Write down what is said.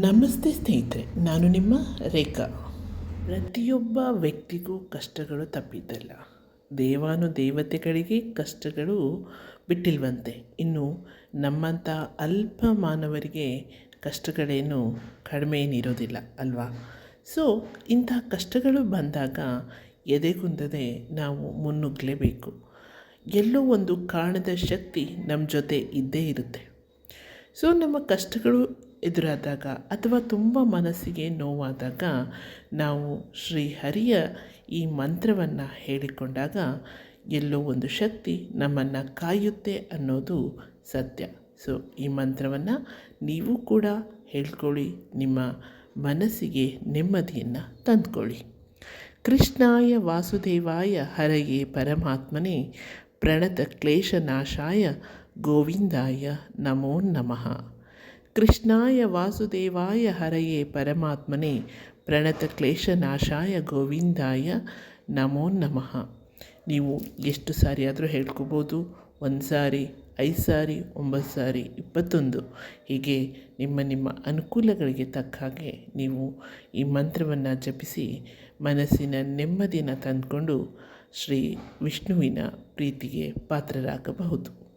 ನಮಸ್ತೆ ಸ್ನೇಹಿತರೆ, ನಾನು ನಿಮ್ಮ ರೇಖಾ. ಪ್ರತಿಯೊಬ್ಬ ವ್ಯಕ್ತಿಗೂ ಕಷ್ಟಗಳು ತಪ್ಪಿದ್ದಲ್ಲ. ದೇವಾನು ದೇವತೆಗಳಿಗೆ ಕಷ್ಟಗಳು ಬಿಟ್ಟಿಲ್ವಂತೆ. ಇನ್ನು ನಮ್ಮಂಥ ಅಲ್ಪ ಮಾನವರಿಗೆ ಕಷ್ಟಗಳೇನು ಕಡಿಮೆ ಏನಿರೋದಿಲ್ಲ ಅಲ್ವಾ? ಸೊ ಇಂಥ ಕಷ್ಟಗಳು ಬಂದಾಗ ಎದೆಗುಂದದೆ ನಾವು ಮುನ್ನುಗ್ಗಲೇಬೇಕು. ಎಲ್ಲೋ ಒಂದು ಕಾರಣದ ಶಕ್ತಿ ನಮ್ಮ ಜೊತೆ ಇದ್ದೇ ಇರುತ್ತೆ. ಸೊ ನಮ್ಮ ಕಷ್ಟಗಳು ಎದುರಾದಾಗ ಅಥವಾ ತುಂಬ ಮನಸ್ಸಿಗೆ ನೋವಾದಾಗ ನಾವು ಶ್ರೀಹರಿಯ ಈ ಮಂತ್ರವನ್ನು ಹೇಳಿಕೊಂಡಾಗ ಎಲ್ಲೋ ಒಂದು ಶಕ್ತಿ ನಮ್ಮನ್ನು ಕಾಯುತ್ತೆ ಅನ್ನೋದು ಸತ್ಯ. ಸೊ ಈ ಮಂತ್ರವನ್ನು ನೀವು ಕೂಡ ಹೇಳ್ಕೊಳ್ಳಿ, ನಿಮ್ಮ ಮನಸ್ಸಿಗೆ ನೆಮ್ಮದಿಯನ್ನು ತಂದ್ಕೊಳ್ಳಿ. ಕೃಷ್ಣಾಯ ವಾಸುದೇವಾಯ ಹರಯೇ ಪರಮಾತ್ಮನೇ ಪ್ರಣತ ಕ್ಲೇಶನಾಶಾಯ ಗೋವಿಂದಾಯ ನಮೋ ನಮಃ. ಕೃಷ್ಣಾಯ ವಾಸುದೇವಾಯ ಹರಯೇ ಪರಮಾತ್ಮನೇ, ಪ್ರಣತ ಕ್ಲೇಶನಾಶಾಯ ಗೋವಿಂದಾಯ ನಮೋ ನಮಃ. ನೀವು ಎಷ್ಟು ಸಾರಿ ಆದರೂ ಹೇಳ್ಕೊಬೋದು, ಒಂದು ಸಾರಿ, ಐದು ಸಾರಿ, ಒಂಬತ್ತು ಸಾರಿ, ಇಪ್ಪತ್ತೊಂದು. ಹೀಗೆ ನಿಮ್ಮ ನಿಮ್ಮ ಅನುಕೂಲಗಳಿಗೆ ತಕ್ಕ ಹಾಗೆ ನೀವು ಈ ಮಂತ್ರವನ್ನು ಜಪಿಸಿ ಮನಸ್ಸಿನ ನೆಮ್ಮದಿಯನ್ನು ತಂದುಕೊಂಡು ಶ್ರೀ ವಿಷ್ಣುವಿನ ಪ್ರೀತಿಗೆ ಪಾತ್ರರಾಗಬಹುದು.